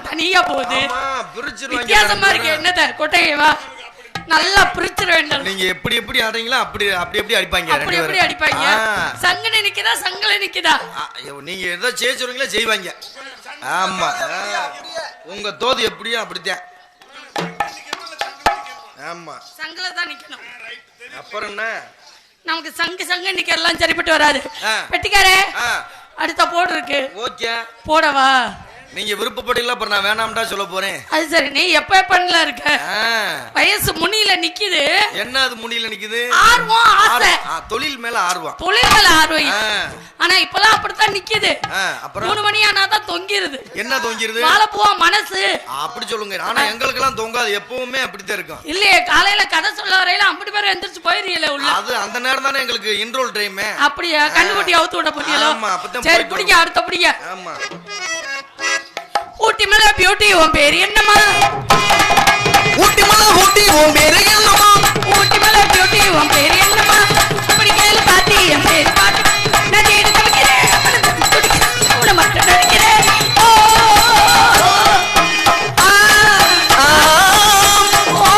முடியா போகுது. ஆமா பிரிச்சிருவாங்க வித்தியாசமா இருக்கு. என்னத? கொட்டையை வா. நல்லா பிரிச்சிட வேண்டும் நீங்க எப்படி எப்படி ஆடுறீங்களோ அப்படி அப்படி எப்படி அடிப்பாங்க அப்படி எப்படி. அடிப்பாங்க. சங்கன நிக்குதா? சங்கல நிக்குதா? நீங்க எதோ செய்ய சொல்றீங்களோ செய்வாங்க. ஆமா. உங்க தோது எப்படியோ அப்படித்தான். ஆமா. சங்கல தான் நிக்கணும். அப்புறம் என்ன? நமக்கு சங்கு சங்கு நிக்கிறலாம் சரிப்பட்டு வராது. வெட்டிக்காரே அடுத்த போடு இருக்கு. ஓகே. போடவா? நீங்க விருப்பப்பட்டீங்களா? அப்புறம் நான் வேணாம்டா சொல்ல போறேன். அது சரி நீ எப்ப எப்பன்ல இருக்க? வயசு முனியில நிக்குது. என்ன அது முடியல நிக்குது? ஆர்வம் ஆசை. தொழில் மேல ஆர்வம். தொழில்கள் ஆர்வம். ஆ, ஆனா இப்பெல்லாம் அப்படித்தான் நிக்குது. அப்புறம்? மூணு மணி ஆனாதான் தொங்கிருது. என்ன தொங்கிருது? வாழப்போவா மனசு. அப்படி சொல்லுங்க. ஆனா எங்களுக்கெல்லாம் தொங்காது. எப்பவுமே அப்படித்தான் இருக்கும். இல்லையே காலையில கதை சொல்ல வரையில அப்படி பேர் எந்திரிச்சு போயிருக்கீங்களே உள்ள. அது அந்த நேரம் தானே எங்களுக்கு இன்ரோல் டைம் அப்படியா? கண்ணுக்குட்டி அவுத்து விட போறீங்களோ? சரி பிடிக்க அடுத்த பிடிக்க ஆமா. ஊட்டி மேல பியூட்டி உன் பேர் என்னம்மா? ஊட்டி மலை ஊட்டி உன் பேரு என்னமா ஊட்டி மேல பியூட்டி உன் பேர் என்னம்மா? அப்படி கேளு பாட்டி என் பேர் பாட்டி. நான் தேடி தவிக்கிறேன் மனசு துடிக்கிறேன் உன்னை மட்டும் நினைக்கிறேன் ஓ ஆ, ஓ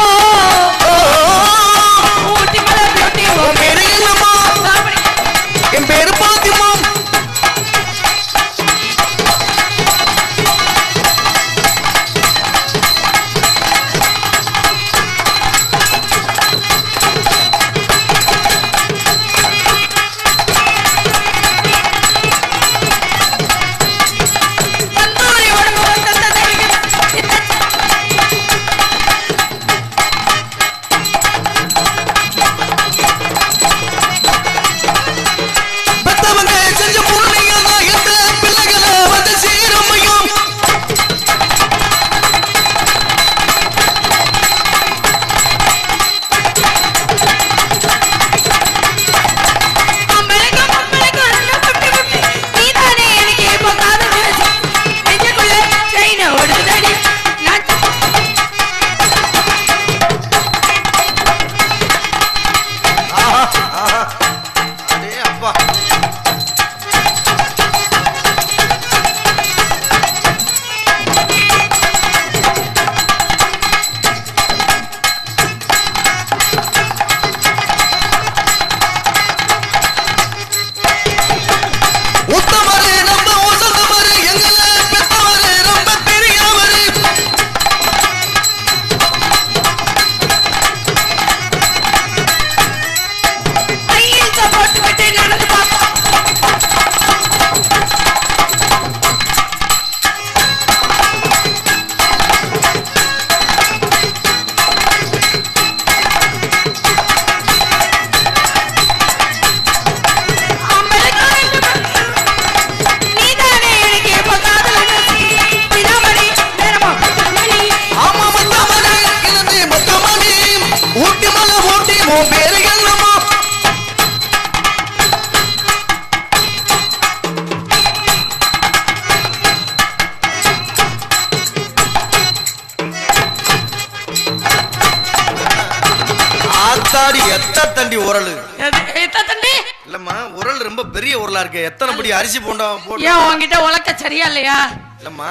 ஆத்தாடி எத்த தண்டி உரல்? எது- எத்த தண்ணி இல்லம்மா உரல் ரொம்ப பெரிய உரலா இருக்கு. எத்தனை படி அரிசி போண்டா போட்டு ஏன் உன்கிட்ட உலக்க சரியா இல்லையா? இல்லம்மா.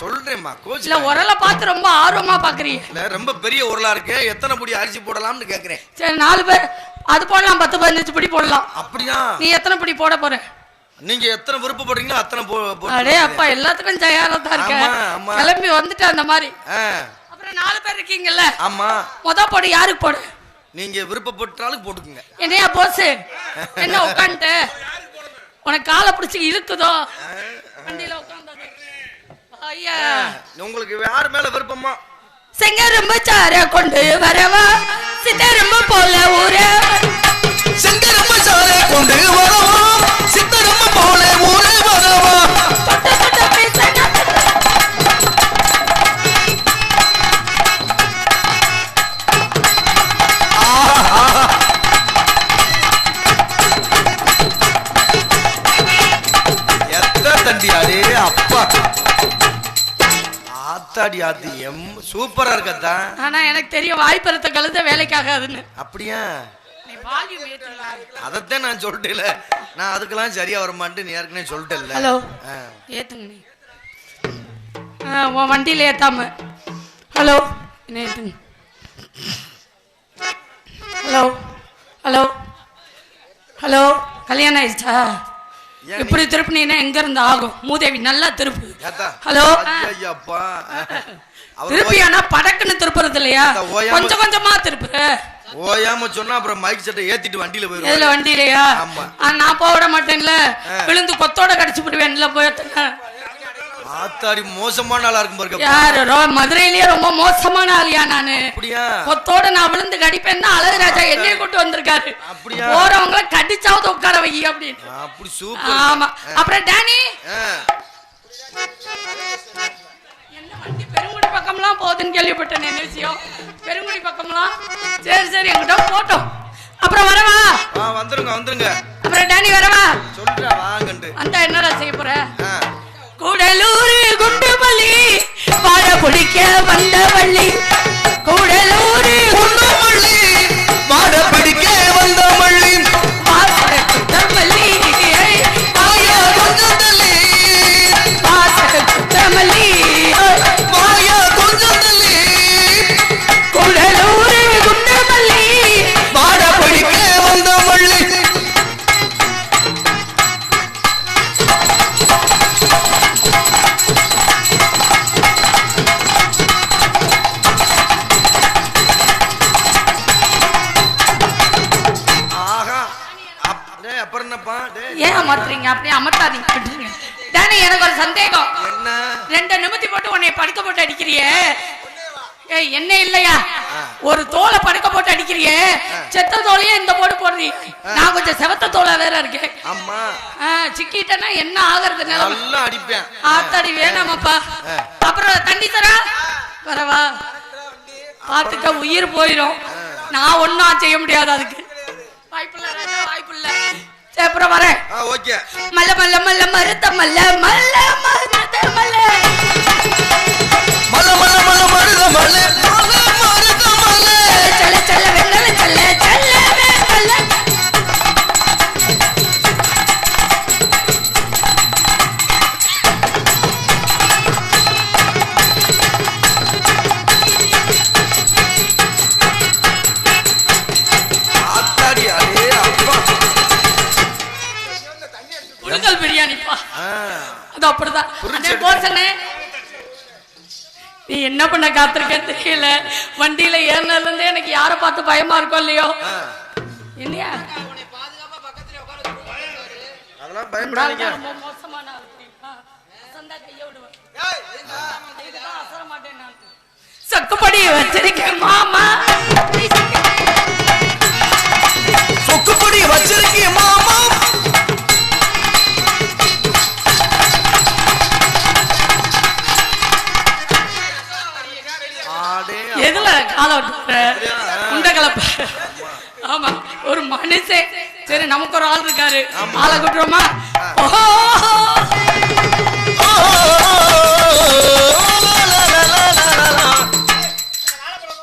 சொல்றேம்மா கோச் இல்ல உரலை பார்த்து ரொம்ப ஆர்வமா பாக்குறீங்க. இல்ல ரொம்ப பெரிய உரலா இருக்கு. எத்தனை படி அரிசி போடலாம்னு கேக்குறேன். சரி நாலு பேர் அது போடலாம் பத்து பதினஞ்சு பிடி போடலாம். அப்படியா? நீ எத்தனை பிடி போட போற? நீங்க எத்தனை விருப்பப்படுறீங்களோ அத்தனை போ அடே அப்பா எல்லாத்துக்கும் தயாரா தான் இருக்க. ஆமா, ஆமா. கிளம்பி வந்துட்டு அந்த மாதிரி. அப்புறம் நாலு பேர் இருக்கீங்கல்ல? ஆமா. முத போடு யாருக்கு போடு? நீங்க விருப்பப்பட்டாலும் போட்டுக்குங்க. என்னையா போஸ் என்ன உட்காந்துட்டு உனக்கு காலை பிடிச்சி இழுக்குதோ? வண்டியில உட்காந்தது ஐயா. உங்களுக்கு யார் மேல விருப்பமா? செங்கரும்பு சார கொண்டு வரவா? சித்தரும்பு போல ஊரே. செங்கரம்ம சாரை கொண்டு வரவா? எம் சூப்பரா இருக்கத்தா ஆனா எனக்கு தெரியும் வாய்ப்பெருத்த கழுத வேலைக்காகாதுன்னு. அப்படியா? அதத்தான் நான் சொல்லிட்டேல நான் அதுக்கெல்லாம் சரியா வரமாட்டேன் நீ ஏற்கனவே சொல்லிட்டேல்ல ஹலோ. ஏத்துங்க உன் வண்டியில ஏத்தாம. ஹலோ. ஏத்துங்க? ஹலோ. ஹலோ. ஹலோ. கல்யாணம் ஆயிடுச்சா? இப்படி திருப்பினீங்கன்னா எங்க இருந்து ஆகும்? மூதேவி நல்லா திருப்பு. ஹலோ? திருப்பி ஆனா படக்குன்னு திருப்புறது இல்லையா? கொஞ்சம் கொஞ்சமா திருப்பு. ஓயாம சொன்னா அப்புறம் மைக் செட்டை ஏத்திட்டு வண்டியில எதுல போயிருவாரு வண்டியிலையா நான் போக விட மாட்டேன்ல. விழுந்து கொத்தோட கடிச்சு விடுவேன்ல போயத்துங்க ஆத்தாடி மோசமான ஆளா இருக்கும் பாருங்க. யாரு மதுரையிலேயே ரொம்ப மோசமான ஆளியா நானு. அப்படியா? கொத்தோட நான் விழுந்து கடிப்பேன்னா அழகுராஜா என்னைய கூட்டு வந்திருக்காரு. அப்படியா? போறவங்கள கடிச்சாவது உட்கார வை அப்படின்னு. அப்படி சூப்பர் ஆமா. அப்புறம் டேனி. என்ன வண்டி பெருங்குடி பக்கம்லாம் போகுதுன்னு கேள்விப்பட்டேன் என்ன விஷயம் பெருங்குடி பக்கம்லாம்? சரி சரி எங்கிட்ட போட்டோம். அப்புறம் வரவா? வந்துருங்க வந்துருங்க. அப்புறம் டேனி வரவா? சொல்றா. அப்படியே அமர்த்தாதீங்க. டேனி எனக்கு ஒரு சந்தேகம். என்ன? ரெண்டு நிமித்தி போட்டு உன்னை படுக்க போட்டு அடிக்கிறியே? ஏய் என்ன இல்லையா? ஒரு தோலை படுக்க போட்டு அடிக்கிறியே? செத்த தோலையே இந்த போடு போடுறீ. நான் கொஞ்சம் செவத்த தோலா வேற இருக்கேன் அம்மா ஆ, சிக்கிட்டேன்னா என்ன ஆகுறது நல்லா அடிப்பேன். ஆத்தாடி வேணாமப்பா. அப்புறம் தண்ணி தரா? வரவா பாத்துக்க உயிர் போயிடும் நான் ஒண்ணும் செய்ய முடியாது அதுக்கு. வாய்ப்பில்ல அப்புறம் வரேன். ஓகே. மல்ல மல்ல மல்ல மருத்த மல்ல மல்ல மருத்த மல்ல. மல மல மல மருத மல என்ன பண்ண காத்திருக்க தெரியல. வண்டியில ஏறினதுல இருந்தே எனக்கு யாரை பார்த்து பயமா இருக்கும் இல்லையோ. இல்லையா அதெல்லாம் பயப்படாதீங்க. மோசமான. சொக்குப்படி வச்சிருக்கேன் மாமா. சொக்குப்பொடி வச்சிருக்கிய கலப்ப. ஆமா ஒரு மனுஷன். சரி நமக்கு ஒரு ஆள் இருக்காரு. ஆளை கூட்டுறோமா